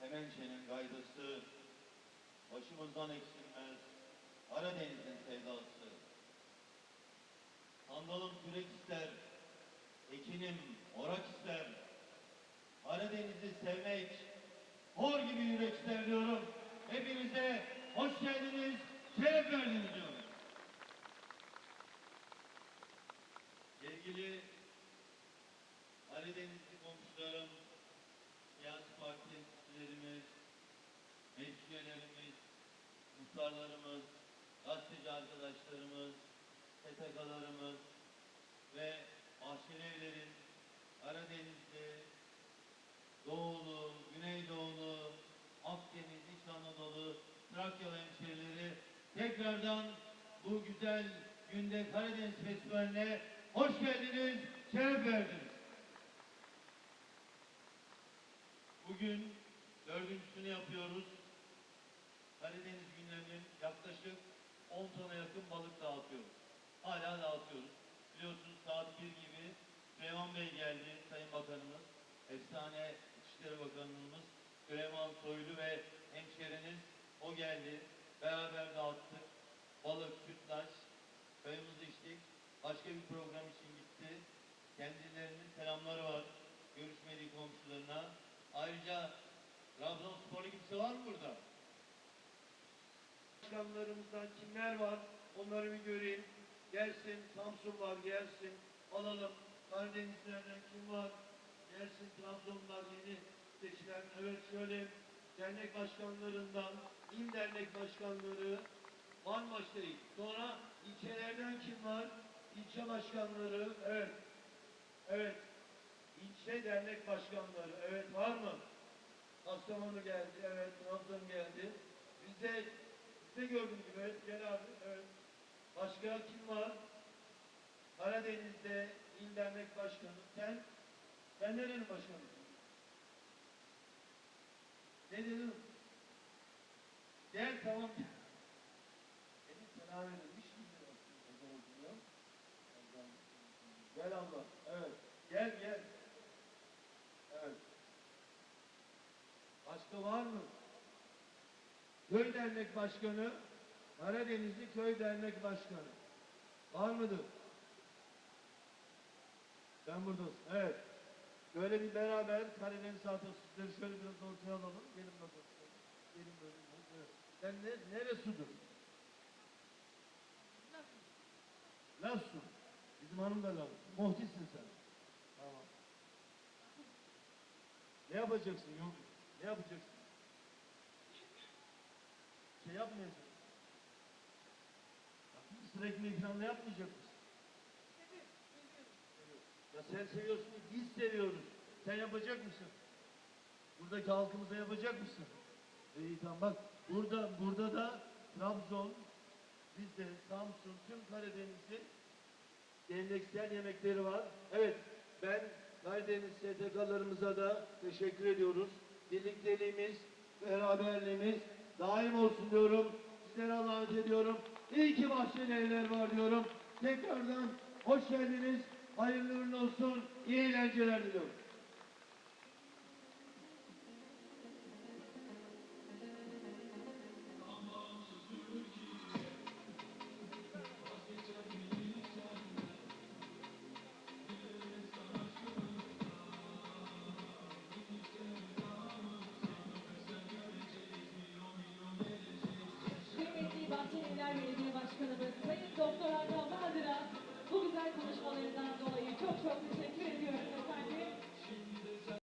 Hemençenin gaydası, başımızdan eksilmez, Karadeniz'in sevdası. Sandalım kürek ister, ekinim orak ister. Karadeniz'i sevmek, hor gibi yürek ister diyorum. Hepinize hoş geldiniz, şeref verdiniz diyorum. Sevgili Karadenizli komşularım, siyasi parti temsilcilerimiz, meclis üyelerimiz, muhtarlarımız, gazeteci arkadaşlarımız, STK'larımız ve Bahçelievlerin Karadenizli, Doğulu, Güneydoğulu, Akdeniz, İç Anadolu, Trakyalı hemşehrileri tekrardan bu güzel günde Karadeniz Festivali'ne hoş geldiniz, şeref verdiniz. Bugün dördüncüsünü yapıyoruz. Karadeniz günlerinin yaklaşık 10 tona yakın balık dağıtıyoruz. Hala dağıtıyoruz. Biliyorsunuz saat 1 gibi Süleyman Bey geldi, Sayın Bakanımız. Efsane İçişleri Bakanımız Süleyman Soylu ve hemşeriniz o geldi. Beraber dağıttık. Balık, sütlaç, çayımızı içtik. Başka bir program için gitti. Kendilerinin selamları var. Görüşmediği komşularına. Ayrıca Trabzonsporlu kimse var mı burada? Başkanlarımızdan kimler var onları bir göreyim. Gelsin Samsun var gelsin alalım. Karadenizlerden kim var? Gelsin Trabzonlar yeni seçilen. Evet şöyle dernek başkanlarından il dernek başkanları Van başlayın. Sonra ilçelerden kim var? İlçe başkanları. Evet. Evet. İlçe dernek başkanları. Evet var mı? Kastamonu geldi. Evet. Trabzon geldi. Bizde de gördüğünüz gibi evet, gel abi. Evet. Başka kim var? Karadeniz'de il dernek başkanı. Sen? Sen nerenin başkanısın? Ne dedin? Gel tamam. Benim selam edilmiş miydi? Gel abla. Evet. Gel gel. Evet. Başka var mı? Köy Dernek Başkanı, Karadenizli Köy Dernek Başkanı. Var mıdır? Sen buradasın. Evet. Böyle bir beraber Karadeniz Atasözleri şöyle biraz ortaya alalım. Gelin bakalım. Gelin böyle. Sen ne, neresudur? Lasu. Bizim hanım da Lasu. Muhtissin sen. Tamam. Ne yapacaksın? Yok. Ne yapacaksın? Şey yapmayacaksın. Mısır ekmeği falan da yapmayacak mısın? Ya sen seviyorsun, biz seviyoruz. Sen yapacak mısın? Buradaki halkımıza yapacak mısın? İyi tamam bak burada burada da Trabzon, bizde Samsun, tüm Karadeniz'in geleneksel yemekleri var. Evet ben Karadeniz STK'larımıza da teşekkür ediyoruz. Birlikteliğimiz, beraberliğimiz daim olsun diyorum. Sizlere Allah'a emanet ediyorum. İyi ki bahçeli evler var diyorum. Tekrardan hoş geldiniz. Hayırlı olsun. İyi eğlenceler diliyorum. Kıymetli Bahçelievler Belediye Başkanımız Sayın Doktor Hakan Bahadır'a bu güzel konuşmalarından dolayı çok çok teşekkür ediyoruz efendim.